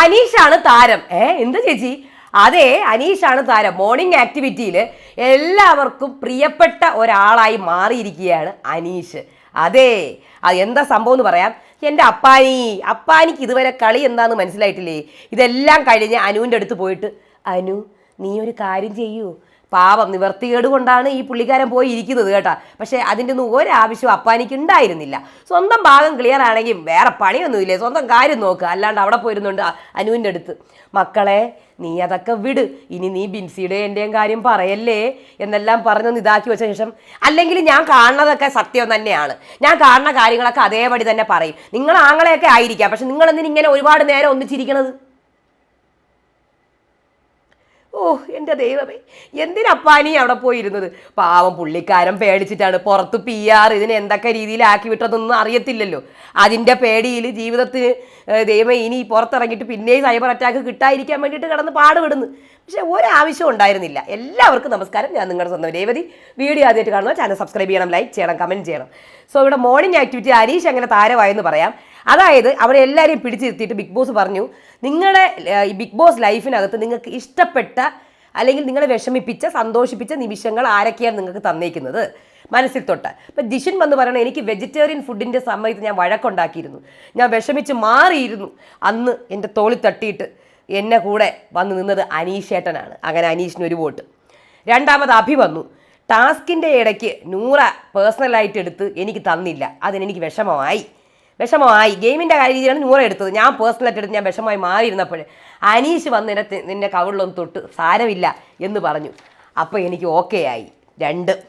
അനീഷാണ് താരം. ഏ എന്താ ചേച്ചി? അതെ അനീഷാണ് താരം. മോർണിംഗ് ആക്ടിവിറ്റിയിൽ എല്ലാവർക്കും പ്രിയപ്പെട്ട ഒരാളായി മാറിയിരിക്കുകയാണ് അനീഷ്. അതെ എന്താ സംഭവം എന്ന് പറയാം. എന്റെ അപ്പാനി അപ്പാനിക്ക് ഇതുവരെ കളി എന്താന്ന് മനസ്സിലായിട്ടില്ലേ? ഇതെല്ലാം കഴിഞ്ഞ് അനുവിന്റെ അടുത്ത് പോയിട്ട് അനു നീ ഒരു കാര്യം ചെയ്യൂ. പാവം നിവർത്തികേട് കൊണ്ടാണ് ഈ പുള്ളിക്കാരൻ പോയി ഇരിക്കുന്നത് കേട്ടാ. പക്ഷേ അതിന്റെ ഒന്നും ഒരാവശ്യം അപ്പാനിക്ക് ഉണ്ടായിരുന്നില്ല. സ്വന്തം ഭാഗം ക്ലിയർ ആണെങ്കിൽ വേറെ പണിയൊന്നുമില്ലേ? സ്വന്തം കാര്യം നോക്കുക അല്ലാണ്ട് അവിടെ പോയിരുന്നുണ്ട് അനുവിന്റെ അടുത്ത്. മക്കളെ നീ അതൊക്കെ വിട്. ഇനി നീ ബിൻസിയുടെ എന്റെയും കാര്യം പറയല്ലേ? എന്നെല്ലാം പറഞ്ഞൊന്ന് ഇതാക്കി വെച്ച ശേഷം അല്ലെങ്കിൽ ഞാൻ കാണുന്നതൊക്കെ സത്യം തന്നെയാണ്. ഞാൻ കാണുന്ന കാര്യങ്ങളൊക്കെ അതേപടി തന്നെ പറയും. നിങ്ങൾ ആങ്ങളെയൊക്കെ ആയിരിക്കാം. പക്ഷെ നിങ്ങൾ എന്തിന് ഇങ്ങനെ ഒരുപാട് നേരം ഒന്നിച്ചിരിക്കണത്? ഓ എന്റെ ദൈവമേ എന്തിനപ്പാ നീ അവിടെ പോയിരുന്നത്? പാവം പുള്ളിക്കാരൻ പേടിച്ചിട്ടാണ് പുറത്ത് പി ആർ ഇതിനെ എന്തൊക്കെ രീതിയിലാക്കി വിട്ടതൊന്നും അറിയത്തില്ലല്ലോ. അതിന്റെ പേടിയിൽ ജീവിതത്തിന് ദൈവം ദൈവമേ ഇനി പുറത്തിറങ്ങിയിട്ട് പിന്നെയും സൈബർ അറ്റാക്ക് കിട്ടാതിരിക്കാൻ വേണ്ടിയിട്ട് കിടന്ന് പാടുപെടുന്നു. പക്ഷേ ഒരാവശ്യം ഉണ്ടായിരുന്നില്ല. എല്ലാവർക്കും നമസ്കാരം. ഞാൻ നിങ്ങളുടെ സ്വന്തം രേവതി. വീഡിയോ ആദ്യമായിട്ട് കാണുന്ന ചാനൽ സബ്സ്ക്രൈബ് ചെയ്യണം ലൈക്ക് ചെയ്യണം കമന്റ് ചെയ്യണം. സോ ഇവിടെ മോർണിംഗ് ആക്ടിവിറ്റി ഹരീഷ് അങ്ങനെ താരമായെന്ന് പറയാം. അതായത് അവരെ എല്ലാവരെയും പിടിച്ചിരുത്തിയിട്ട് ബിഗ് ബോസ് പറഞ്ഞു നിങ്ങളുടെ ഏർ, ഈ ബിഗ് ബോസ് ലൈഫിനകത്ത് നിങ്ങൾക്ക് ഇഷ്ടപ്പെട്ട അല്ലെങ്കിൽ നിങ്ങളെ വിഷമിപ്പിച്ച സന്തോഷിപ്പിച്ച നിമിഷങ്ങൾ ആരൊക്കെയാണ് നിങ്ങൾക്ക് തന്നേക്കുന്നത്? മനസ്സിൽ തൊട്ട്. ഇപ്പം ജിഷിൻ വന്ന് പറയണത് എനിക്ക് വെജിറ്റേറിയൻ ഫുഡിന്റെ സമയത്ത് ഞാൻ വഴക്കുണ്ടാക്കിയിരുന്നു. ഞാൻ വിഷമിച്ച് മാറിയിരുന്നു. അന്ന് എന്റെ തോളി തട്ടിയിട്ട് എന്നെ കൂടെ വന്ന് നിന്നത് അനീഷേട്ടനാണ്. അങ്ങനെ അനീഷിന് ഒരു വോട്ട്. രണ്ടാമത് അഭി വന്നു. ടാസ്കിന്റെ ഇടയ്ക്ക് നൂറ പേഴ്സണലായിട്ട് എടുത്ത് എനിക്ക് തന്നില്ല. അതിനെനിക്ക് വിഷമമായി. വിഷമമായി. ഗെയിമിന്റെ കാര്യത്തിലാണ് നൂറ എടുത്തത്. ഞാൻ പേഴ്സണലായിട്ട് എടുത്ത് ഞാൻ വിഷമമായി മാറിയിരുന്നപ്പോൾ അനീഷ് വന്ന് നിന്റെ നിന്നെ കവിളിലൊന്ന് തൊട്ട് സാരമില്ല എന്ന് പറഞ്ഞു. അപ്പോൾ എനിക്ക് ഓക്കെ ആയി. രണ്ട്.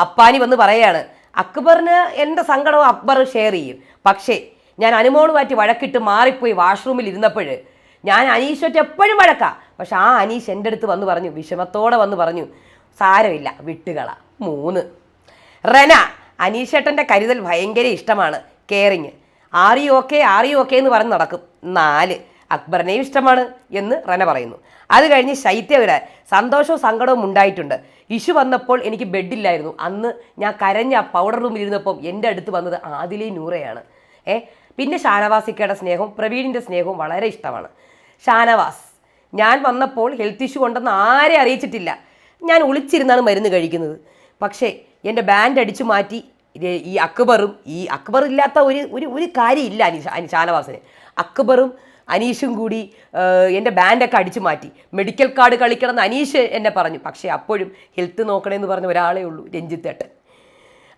അപ്പാനി വന്ന് പറയാണ് അക്ബറിന് എന്റെ സങ്കടവും അക്ബർ ഷെയർ ചെയ്യും. പക്ഷേ ഞാൻ അനുമോൾ മാറ്റി വഴക്കിട്ട് മാറിപ്പോയി വാഷ്റൂമിൽ ഇരുന്നപ്പോൾ ഞാൻ അനീഷൊറ്റ് എപ്പോഴും വഴക്കാം. പക്ഷെ ആ അനീഷ് എന്റെ അടുത്ത് വന്ന് പറഞ്ഞു വിഷമത്തോടെ വന്ന് പറഞ്ഞു സാരമില്ല വിട്ടുകള. മൂന്ന്. റെന അനീഷേട്ടന്റെ കരുതൽ ഭയങ്കര ഇഷ്ടമാണ്. കെയറിങ് ആറി ഓക്കെ ആറി ഓക്കെ എന്ന് പറഞ്ഞ് നടക്കും. നാല്. അക്ബറിനെയും ഇഷ്ടമാണ് എന്ന് റന പറയുന്നു. അത് കഴിഞ്ഞ് ശൈത്യ സന്തോഷവും സങ്കടവും ഉണ്ടായിട്ടുണ്ട്. ഇഷു വന്നപ്പോൾ എനിക്ക് ബെഡില്ലായിരുന്നു. അന്ന് ഞാൻ കരഞ്ഞ പൗഡർ റൂമിൽ ഇരുന്നപ്പം എന്റെ അടുത്ത് വന്നത് ആദിലി നൂറയാണ്. ഏ പിന്നെ ഷാനവാസിക്കയുടെ സ്നേഹവും പ്രവീണിന്റെ സ്നേഹവും വളരെ ഇഷ്ടമാണ്. ഷാനവാസ് ഞാൻ വന്നപ്പോൾ ഹെൽത്ത് ഇഷ്യൂ കൊണ്ടെന്ന് ആരെ അറിയിച്ചിട്ടില്ല. ഞാൻ ഒളിച്ചിരുന്നാണ് മരുന്ന് കഴിക്കുന്നത്. പക്ഷേ എന്റെ ബാൻഡ് അടിച്ചു മാറ്റി ഈ അക്ബറും ഈ അക്ബർ ഇല്ലാത്ത ഒരു ഒരു ഒരു കാര്യമില്ല അനി ഷാനവാസിന്. അക്ബറും അനീഷും കൂടി എന്റെ ബാൻഡൊക്കെ അടിച്ചു മാറ്റി. മെഡിക്കൽ കാർഡ് കളിക്കണം എന്ന് അനീഷ് എന്നെ പറഞ്ഞു. പക്ഷേ അപ്പോഴും ഹെൽത്ത് നോക്കണമെന്ന് പറഞ്ഞ ഒരാളേ ഉള്ളൂ രഞ്ജിത്തേട്ടൻ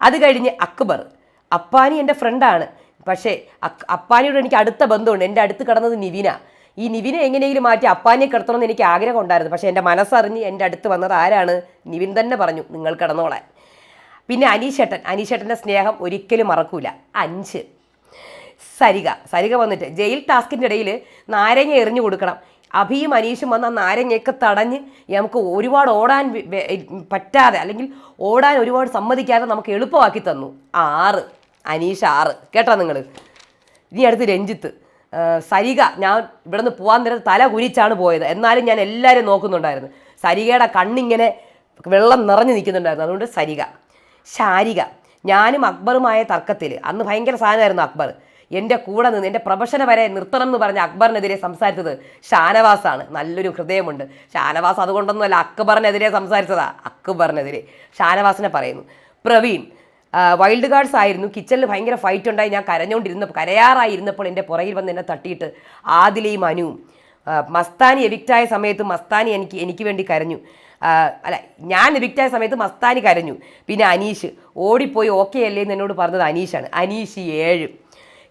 അത് കഴിഞ്ഞ് അക്ബർ അപ്പാനി എന്റെ ഫ്രണ്ടാണ്. പക്ഷേ അപ്പാനിയോട് എനിക്ക് അടുത്ത ബന്ധമുണ്ട്. എന്റെ അടുത്ത് കിടന്നത് നിവിന. ഈ നിവിനെ എങ്ങനെയെങ്കിലും മാറ്റി അപ്പാനെ കിടത്തണമെന്ന് എനിക്ക് ആഗ്രഹം ഉണ്ടായിരുന്നു. പക്ഷേ എന്റെ മനസ്സറിഞ്ഞ് എന്റെ അടുത്ത് വന്നത് ആരാണ്? നിവിൻ തന്നെ പറഞ്ഞു നിങ്ങൾ കിടന്നോളാൻ. പിന്നെ അനീഷേട്ടൻ. അനീഷേട്ടന്റെ സ്നേഹം ഒരിക്കലും മറക്കൂല. അഞ്ച്. സരിക. സരിക വന്നിട്ട് ജയിൽ ടാസ്കിന്റെ ഇടയിൽ നാരങ്ങ എറിഞ്ഞു കൊടുക്കണം. അഭിയും അനീഷും വന്ന നാരങ്ങയൊക്കെ തടഞ്ഞ് നമുക്ക് ഒരുപാട് ഓടാൻ പറ്റാതെ അല്ലെങ്കിൽ ഓടാൻ ഒരുപാട് സമ്മതിക്കാതെ നമുക്ക് എളുപ്പമാക്കി തന്നു. ആറ്. അനീഷ് ആറ്. കേട്ടോ നിങ്ങൾ? ഇനി അടുത്ത് രഞ്ജിത്ത്. സരിക ഞാൻ ഇവിടെ നിന്ന് പോകാൻ നേരത്ത് തല കുരിച്ചാണ് പോയത്. എന്നാലും ഞാൻ എല്ലാവരും നോക്കുന്നുണ്ടായിരുന്നു. സരികയുടെ കണ്ണിങ്ങനെ വെള്ളം നിറഞ്ഞു നിൽക്കുന്നുണ്ടായിരുന്നു. അതുകൊണ്ട് സരിക. ശാരിക. ഞാനും അക്ബറുമായ തർക്കത്തിൽ. അന്ന് ഭയങ്കര സാധനമായിരുന്നു അക്ബർ. എന്റെ കൂടെ നിന്ന് എന്റെ പ്രൊഫഷനെ വരെ നിർത്തണം എന്ന് പറഞ്ഞ അക്ബറിനെതിരെ സംസാരിച്ചത് ഷാനവാസാണ്. നല്ലൊരു ഹൃദയമുണ്ട്. ഷാനവാസ് അതുകൊണ്ടൊന്നുമല്ല അക്ബറിനെതിരെ സംസാരിച്ചതാ. അക്ബറിനെതിരെ. ഷാനവാസിനെ പറയുന്നു പ്രവീൺ വൈൽഡ് ഗാർഡ്സ് ആയിരുന്നു. കിച്ചണിൽ ഭയങ്കര ഫൈറ്റ് ഉണ്ടായി. ഞാൻ കരഞ്ഞുകൊണ്ടിരുന്നപ്പോൾ കരയാറായിരുന്നപ്പോൾ എന്റെ പുറകിൽ വന്ന് എന്നെ തട്ടിയിട്ട് ആദിലയും അനുവും മസ്താനി എവിക്റ്റായ സമയത്ത് മസ്താനി എനിക്ക് എനിക്ക് വേണ്ടി കരഞ്ഞു. അല്ല ഞാൻ എവിക്റ്റായ സമയത്ത് മസ്താനി കരഞ്ഞു. പിന്നെ അനീഷ്. ഓടിപ്പോയി ഓക്കെ അല്ലേ എന്ന് എന്നോട് പറഞ്ഞത് അനീഷാണ്. അനീഷ് ഏഴ്.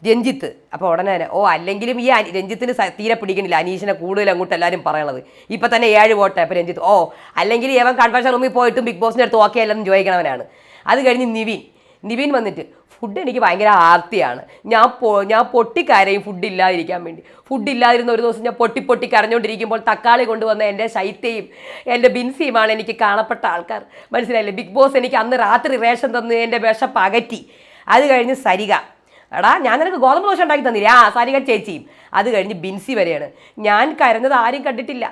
രഞ്ജിത്ത്. അപ്പോൾ ഉടനെ തന്നെ ഓ അല്ലെങ്കിലും ഈ രഞ്ജിത്തിന് തീരെ പിടിക്കണില്ല. അനീഷിനെ കൂടുതൽ അങ്ങോട്ട് എല്ലാവരും പറയണത്. ഇപ്പം തന്നെ ഏഴ് വോട്ട്. അപ്പോൾ രഞ്ജിത്ത് ഓ അല്ലെങ്കിൽ ഏവൻ കൺവെൻഷൻ റൂമിൽ പോയിട്ടും ബിഗ് ബോസിന്റെ അടുത്ത് ഓക്കെ അല്ലെന്ന് ചോദിക്കണവനാണ്. അത് കഴിഞ്ഞ് നിവിൻ. നിവിൻ വന്നിട്ട് ഫുഡ് എനിക്ക് ഭയങ്കര ആർത്തിയാണ്. ഞാൻ പൊ ഞാൻ പൊട്ടിക്കരയും ഫുഡ് ഇല്ലാതിരിക്കാൻ വേണ്ടി. ഫുഡ് ഇല്ലാതിരുന്ന ഒരു ദിവസം ഞാൻ പൊട്ടി പൊട്ടി കരഞ്ഞുകൊണ്ടിരിക്കുമ്പോൾ തക്കാളി കൊണ്ടുവന്ന എന്റെ ശൈത്യയും എന്റെ ബിൻസിയുമാണ് എനിക്ക് കാണപ്പെട്ട ആൾക്കാർ. മനസ്സിലായില്ലേ? ബിഗ് ബോസ് എനിക്ക് അന്ന് രാത്രി റേഷൻ തന്ന് എന്റെ വിശപ്പ് അകറ്റി. അത് കഴിഞ്ഞ് സരിക. എടാ ഞാൻ നിനക്ക് ഗോതമ്പ് ദോശ ഉണ്ടാക്കി തന്നില്ല? ആ സാരിക ചേച്ചിയും അത് കഴിഞ്ഞ് ബിൻസി വരെയാണ്. ഞാൻ കരഞ്ഞത് ആരും കണ്ടിട്ടില്ല.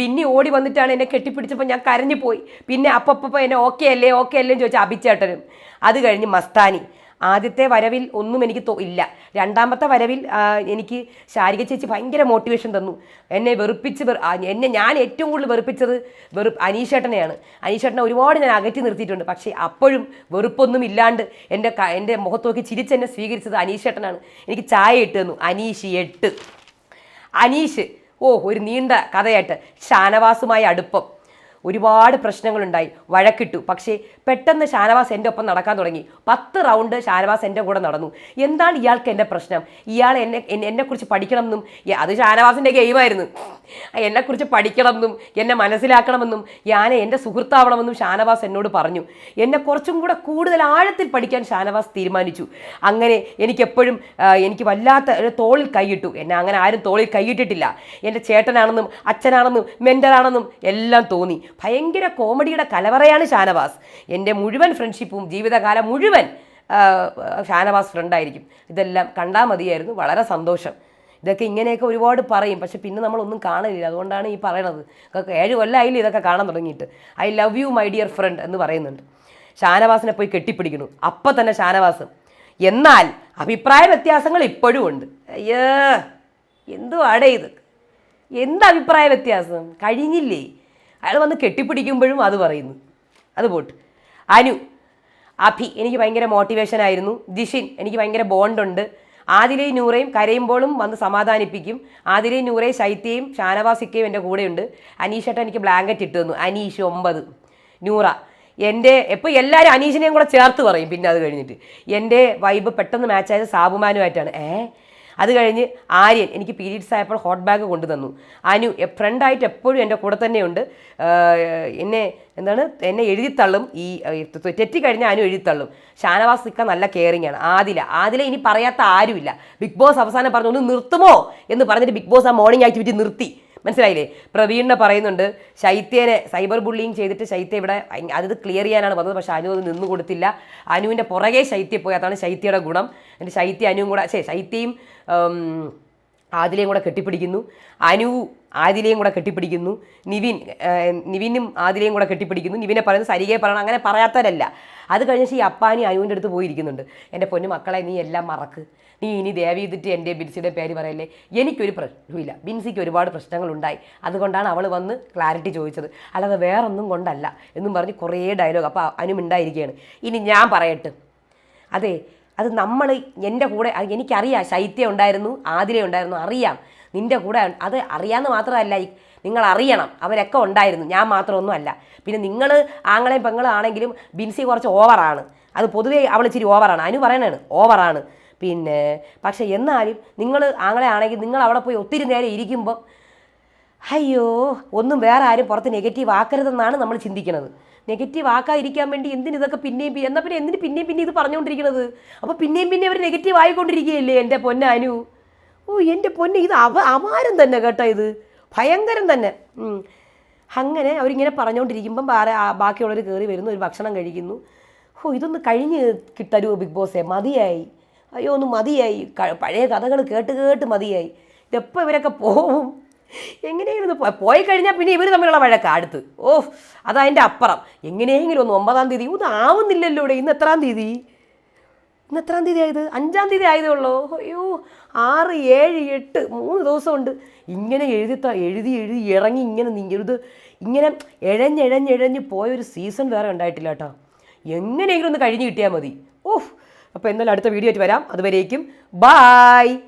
ബിന്നി ഓടി വന്നിട്ടാണ് എന്നെ കെട്ടിപ്പിടിച്ചപ്പോൾ ഞാൻ കരഞ്ഞു പോയി പിന്നെ അപ്പപ്പോൾ എന്നെ ഓക്കെ അല്ലേ ഓക്കെ അല്ലേ ചോദിച്ചാൽ അഭിച്ചേട്ടനും. അത് കഴിഞ്ഞ് മസ്താനി. ആദ്യത്തെ വരവിൽ ഒന്നും എനിക്ക് ഇല്ല. രണ്ടാമത്തെ വരവിൽ എനിക്ക് ശാരിക ചേച്ചി ഭയങ്കര മോട്ടിവേഷൻ തന്നു. എന്നെ വെറുപ്പിച്ച് എന്നെ ഞാൻ ഏറ്റവും കൂടുതൽ വെറുപ്പിച്ചത് വെറു അനീഷേട്ടനെയാണ്. അനീഷേട്ടനെ ഒരുപാട് ഞാൻ അകറ്റി നിർത്തിയിട്ടുണ്ട്. പക്ഷേ അപ്പോഴും വെറുപ്പൊന്നും ഇല്ലാണ്ട് എന്റെ എന്റെ മുഖത്ത് നോക്കി ചിരിച്ചെന്നെ സ്വീകരിച്ചത് അനീഷേട്ടനാണ്. എനിക്ക് ചായ ഇട്ട് തന്നു. അനീഷ് എട്ട്. അനീഷ് ഓ ഒരു നീണ്ട കഥയായിട്ട്. ഷാനവാസുമായ അടുപ്പം. ഒരുപാട് പ്രശ്നങ്ങളുണ്ടായി. വഴക്കിട്ടു. പക്ഷേ പെട്ടെന്ന് ഷാനവാസ് എന്റെ ഒപ്പം നടക്കാൻ തുടങ്ങി. പത്ത് റൗണ്ട് ഷാനവാസ് എന്റെ കൂടെ നടന്നു. എന്താണ് ഇയാൾക്ക് എന്റെ പ്രശ്നം? ഇയാൾ എന്നെ എന്നെ- എന്നെക്കുറിച്ച് പഠിക്കണമെന്നും അത് ഷാനവാസിന്റെ ഗെയിമായിരുന്നു. എന്നെക്കുറിച്ച് പഠിക്കണമെന്നും എന്നെ മനസ്സിലാക്കണമെന്നും ഞാൻ എന്റെ സുഹൃത്താവണമെന്നും ഷാനവാസ് എന്നോട് പറഞ്ഞു. എന്നെ കുറച്ചും കൂടെ കൂടുതൽ ആഴത്തിൽ പഠിക്കാൻ ഷാനവാസ് തീരുമാനിച്ചു. അങ്ങനെ എനിക്കെപ്പോഴും എനിക്ക് വല്ലാത്ത ഒരു തോളിൽ കൈയിട്ടു. എന്നെ അങ്ങനെ ആരും തോളിൽ കൈയിട്ടിട്ടില്ല. എന്റെ ചേട്ടനാണെന്നും അച്ഛനാണെന്നും മെന്ററാണെന്നും എല്ലാം തോന്നി. ഭയങ്കര കോമഡിയുടെ കലവറയാണ് ഷാനവാസ്. എന്റെ മുഴുവൻ ഫ്രണ്ട്ഷിപ്പും ജീവിതകാലം മുഴുവൻ ഷാനവാസ് ഫ്രണ്ടായിരിക്കും ഇതെല്ലാം കണ്ടാൽ മതിയായിരുന്നു. വളരെ സന്തോഷം. ഇതൊക്കെ ഇങ്ങനെയൊക്കെ ഒരുപാട് പറയും. പക്ഷെ പിന്നെ നമ്മളൊന്നും കാണലില്ല. അതുകൊണ്ടാണ് ഈ പറയണത്. ഏഴ് കൊല്ലമായില്ല ഇതൊക്കെ കാണാൻ തുടങ്ങിയിട്ട്. I love you my dear friend എന്ന് പറയുന്നുണ്ട്. ഷാനവാസിനെ പോയി കെട്ടിപ്പിടിക്കുന്നു. അപ്പം തന്നെ ഷാനവാസ്. എന്നാൽ അഭിപ്രായ വ്യത്യാസങ്ങൾ ഇപ്പോഴും ഉണ്ട്. അയ്യോ എന്തുവാടേ ഇത്? എന്ത് അഭിപ്രായ വ്യത്യാസം? കഴിഞ്ഞില്ലേ? അയാൾ വന്ന് കെട്ടിപ്പിടിക്കുമ്പോഴും അത് പറയുന്നു. അത് പോട്ട്. അനു അഭി എനിക്ക് ഭയങ്കര മോട്ടിവേഷൻ ആയിരുന്നു. ജിഷിൻ എനിക്ക് ഭയങ്കര ബോണ്ടുണ്ട് ആദിലയും നൂറയും കരയുമ്പോഴും വന്ന് സമാധാനിപ്പിക്കും. ആദിലയും നൂറയും ശൈത്യയും ഷാനവാസിക്കയും എന്റെ കൂടെയുണ്ട്. അനീഷേട്ടൻ എനിക്ക് ബ്ലാങ്കറ്റ് ഇട്ട് തന്നു. അനീഷ് ഒമ്പത്. നൂറ എന്റെ എപ്പോൾ എല്ലാവരും അനീഷിനെയും കൂടെ ചേർത്ത് പറയും. പിന്നെ അത് കഴിഞ്ഞിട്ട്. എന്റെ വൈബ് പെട്ടെന്ന് മാച്ചായത് സാബുമാനുമായിട്ടാണ്. ഏ? അത് കഴിഞ്ഞ് ആര്യൻ എനിക്ക് പീരീഡ്സ് ആയപ്പോൾ ഹോട്ട് ബാഗ് കൊണ്ടുതന്നു. അനു ഫ്രണ്ടായിട്ട് എപ്പോഴും എന്റെ കൂടെ തന്നെയുണ്ട്. എന്നെ എന്താണ് എന്നെ എഴുതിത്തള്ളും. ഈ തെറ്റിക്കഴിഞ്ഞാൽ അനു എഴുതിത്തള്ളും. ഷാനവാസ് നിൽക്കാൻ നല്ല കെയറിങ് ആണ്. ആദില ആദില ഇനി പറയാത്ത ആരുമില്ല. ബിഗ് ബോസ് അവസാനം പറഞ്ഞു ഒന്ന് നിർത്തുമോ? എന്ന് പറഞ്ഞിട്ട് ബിഗ് ബോസ് ആ മോർണിംഗ് ആക്ടിവിറ്റി നിർത്തി. മനസ്സിലായില്ലേ? പ്രവീണിനെ പറയുന്നുണ്ട് ശൈത്യനെ സൈബർ ബുള്ളിങ് ചെയ്തിട്ട് ശൈത്യ ഇവിടെ അത് ക്ലിയർ ചെയ്യാനാണ് വന്നത് പക്ഷേ അനു അത് നിന്ന് കൊടുത്തില്ല. അനുവിന്റെ പുറകെ ശൈത്യ പോയി. അതാണ് ശൈത്യയുടെ ഗുണം. എന്റെ ശൈത്യ അനുവും കൂടെ ശൈത്യയും ആദിലയും കൂടെ കെട്ടിപ്പിടിക്കുന്നു. അനു ആദിലയും കൂടെ കെട്ടിപ്പിടിക്കുന്നു. നിവിൻ നിവിനും ആദിലയും കൂടെ കെട്ടിപ്പിടിക്കുന്നു. നിവിനെ പറയുന്നത് സരികെ പറയണം. അങ്ങനെ പറയാത്തവരല്ല. അത് കഴിഞ്ഞ് ഈ അപ്പാനി അനുവിന്റെ അടുത്ത് പോയിരിക്കുന്നുണ്ട്. എന്റെ പൊന്നു മക്കളെ നീ എല്ലാം മറക്ക്. നീ ഇനി ദേവി ചെയ്തിട്ട് എന്റെ ബിൻസിയുടെ പേര് പറയല്ലേ? എനിക്കൊരു പ്രശ്നമില്ല ബിൻസിക്ക് ഒരുപാട് പ്രശ്നങ്ങളുണ്ടായി. അതുകൊണ്ടാണ് അവൾ വന്ന് ക്ലാരിറ്റി ചോദിച്ചത്. അല്ലാതെ വേറൊന്നും കൊണ്ടല്ല എന്നും പറഞ്ഞ് കുറേ ഡയലോഗ്. അപ്പോൾ അനുമിണ്ടായിരിക്കുകയാണ് ഇനി ഞാൻ പറയട്ടെ. അതെ അത് നമ്മൾ എന്റെ കൂടെ എനിക്കറിയാം. ശൈത്യം ഉണ്ടായിരുന്നു ആതിര ഉണ്ടായിരുന്നു അറിയാം. നിന്റെ കൂടെ അത് അറിയാമെന്ന് മാത്രമല്ല നിങ്ങൾ അറിയണം അവരൊക്കെ ഉണ്ടായിരുന്നു. ഞാൻ മാത്രമൊന്നും അല്ല പിന്നെ നിങ്ങൾ ആങ്ങളെയും പെങ്ങളും ആണെങ്കിലും ബിൻസി കുറച്ച് ഓവറാണ് അത് പൊതുവേ അവൾ ഇച്ചിരി ഓവറാണ് അനു പറയണേ ഓവറാണ് പിന്നെ പക്ഷേ എന്നാലും നിങ്ങൾ ആങ്ങളെ ആണെങ്കിൽ നിങ്ങൾ അവിടെ പോയി ഒത്തിരി നേരം ഇരിക്കുമ്പോൾ അയ്യോ ഒന്നും വേറെ ആരും പുറത്ത് നെഗറ്റീവ് ആക്കരുതെന്നാണ് നമ്മൾ ചിന്തിക്കുന്നത് നെഗറ്റീവ് ആക്കാതിരിക്കാൻ വേണ്ടി എന്തിന് ഇതൊക്കെ പിന്നെയും എന്നാൽ എന്നാ പിന്നെ എന്തിന് പിന്നെയും പിന്നെ ഇത് പറഞ്ഞുകൊണ്ടിരിക്കുന്നത് അപ്പോൾ പിന്നെയും പിന്നെ അവർ നെഗറ്റീവ് ആയിക്കൊണ്ടിരിക്കുകയല്ലേ എന്റെ പൊന്നാനു? ഓ എന്റെ പൊന്നെ ഇത് അവ അപാരം തന്നെ കേട്ടോ ഇത്. ഭയങ്കരം തന്നെ. അങ്ങനെ അവരിങ്ങനെ പറഞ്ഞുകൊണ്ടിരിക്കുമ്പം വേറെ ബാക്കിയുള്ളവർ കയറി വരുന്നു ഒരു ഭക്ഷണം കഴിക്കുന്നു. ഓ ഇതൊന്ന് കഴിഞ്ഞ് കിട്ടരുമോ ബിഗ് ബോസേ? മതിയായി. അയ്യോ ഒന്ന് മതിയായി. പഴയ കഥകൾ കേട്ട് കേട്ട് മതിയായി. ഇതെപ്പോൾ ഇവരൊക്കെ പോവും? പോ- പോയി കഴിഞ്ഞാൽ പിന്നെ ഇവർ തമ്മിലുള്ള വഴക്ക് അടുത്ത്. ഓ അതതിന്റെ അപ്പുറം. എങ്ങനെയെങ്കിലും ഒന്ന് ഒമ്പതാം തീയതി. ഒന്നും ആവുന്നില്ലല്ലോ ഇവിടെ ഇന്ന് എത്രാം തീയതി? ഇന്ന് എത്രാം തീയതി ആയത്? അഞ്ചാം തീയതി ആയതേ ഉള്ളൂ. അയ്യോ ആറ് ഏഴ് എട്ട് മൂന്ന് ദിവസമുണ്ട്. ഇങ്ങനെ എഴുതി എഴുതി എഴുതി ഇറങ്ങി ഇങ്ങനെ നീങ്ങരുത് ഇങ്ങനെ എഴഞ്ഞെഴഞ്ഞെഴഞ്ഞ് പോയൊരു സീസൺ വേറെ ഉണ്ടായിട്ടില്ല കേട്ടോ. എങ്ങനെയെങ്കിലും ഒന്ന് കഴിഞ്ഞ് കിട്ടിയാൽ മതി. ഓഹ് അപ്പോൾ എന്നാലും അടുത്ത വീഡിയോ ആയിട്ട് വരാം. അതുവരേക്കും ബായ്!